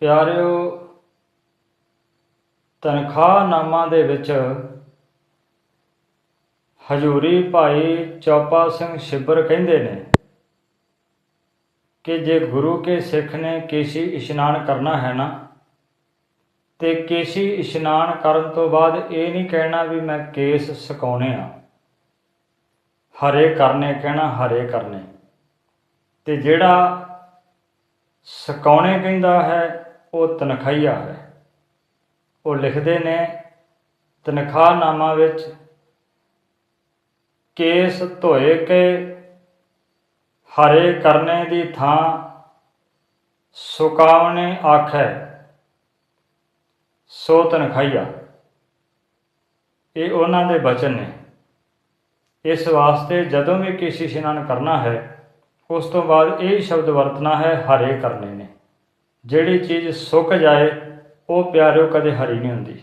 ਪਿਆਰਿਓ, ਤਨਖਾਹਨਾਮਾ ਦੇ ਵਿੱਚ ਹਜੂਰੀ ਭਾਈ ਚੌਪਾ ਸਿੰਘ ਛਿੱਬਰ ਕਹਿੰਦੇ ਨੇ ਕਿ ਜੇ ਗੁਰੂ ਕੇ ਸਿੱਖ ਨੇ ਕੇਸ਼ੀ ਇਸ਼ਨਾਨ ਕਰਨਾ ਹੈ ਨਾ, ਤੇ ਕੇਸ਼ੀ ਇਸ਼ਨਾਨ ਕਰਨ ਤੋਂ ਬਾਅਦ ਇਹ ਨਹੀਂ ਕਹਿਣਾ ਵੀ ਮੈਂ ਕੇਸ ਸੁਕਾਉਣੇ ਆ। ਹਰੇ ਕਰਨੇ ਕਹਿਣਾ, ਹਰੇ ਕਰਨੇ। ਤੇ ਜਿਹੜਾ ਸੁਕਾਉਣੇ ਕਹਿੰਦਾ ਹੈ ਉਹ ਤਨਖਾਈਆ ਹੈ। ਉਹ ਲਿਖਦੇ ਨੇ, ਤਨਖਾਹਨਾਮਾ ਵਿੱਚ ਕੇਸ ਧੋਏ ਕੇ ਹਰੇ ਕਰਨੇ ਦੀ ਥਾਂ ਸੁਕਾਵਣੇ ਆਖੈ। ਸੋ ਤਨਖਾਈਆ ਇਹ ਉਹਨਾਂ ਦੇ ਬਚਨ ਨੇ। ਇਸ ਵਾਸਤੇ ਜਦੋਂ ਵੀ ਕਿਸੇ ਇਸ਼ਨਾਨ ਕਰਨਾ ਹੈ, ਉਸ ਤੋਂ ਬਾਅਦ ਇਹ ਸ਼ਬਦ ਵਰਤਣਾ ਹੈ, ਹਰੇ ਕਰਨੇ ਨੇ। ਜਿਹੜੀ ਚੀਜ਼ ਸੁੱਕ ਜਾਏ ਉਹ ਪਿਆਰਿਓ ਕਦੇ ਹਰੀ ਨਹੀਂ ਹੁੰਦੀ।